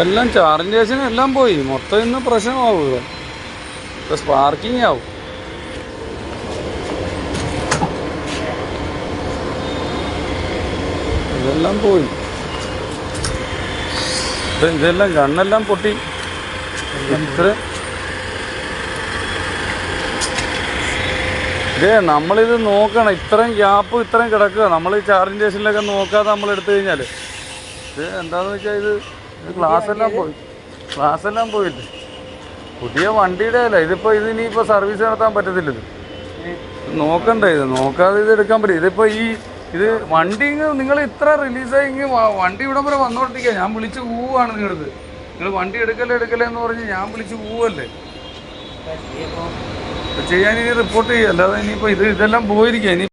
എല്ലാം ചാർജിങ് ശേഷം എല്ലാം പോയി. മൊത്തം ഇന്ന് പ്രശ്നമാവും ഇവിടെ. ഇപ്പൊ സ്പാർക്കിംഗ് ആവും. ഇതെല്ലാം പോയി. ഇതെല്ലാം കണ്ണെല്ലാം പൊട്ടി. ഇത്ര. ഇതേ നമ്മളിത് നോക്കണം. ഇത്രയും ഗ്യാപ്പ് ഇത്രയും കിടക്കുക. നമ്മൾ ഈ ചാർജിങ് സ്റ്റേഷനിലൊക്കെ നോക്കാതെ നമ്മൾ എടുത്തു കഴിഞ്ഞാൽ ഇത് എന്താന്ന് വെച്ചാൽ ഇത് ഗ്ലാസ് എല്ലാം പോയി. ക്ലാസ് എല്ലാം പോയില്ലേ പുതിയ വണ്ടിയുടെ അല്ല ഇതിപ്പോ ഇത് ഇനിയിപ്പോ സർവീസ് നടത്താൻ പറ്റത്തില്ല ഇത് നോക്കണ്ടേ ഇത് നോക്കാതെ ഇത് എടുക്കാൻ പറ്റില്ല. ഇതിപ്പോ ഈ ഇത് വണ്ടി നിങ്ങൾ ഇത്ര റിലീസായി വണ്ടി ഇവിടം വരെ വന്നോണ്ടിരിക്കുക ഞാൻ വിളിച്ച് പോവാണ് നിങ്ങളത് നിങ്ങൾ വണ്ടി എടുക്കല്ലേ എടുക്കല്ലേ എന്ന് പറഞ്ഞ് ഞാൻ വിളിച്ച് പോവല്ലേ ചെയ്യാൻ ഇനി റിപ്പോർട്ട് ചെയ്യുക അല്ലാതെ ഇനിയിപ്പോ ഇത് ഇതെല്ലാം പോയിരിക്കുക ഇനി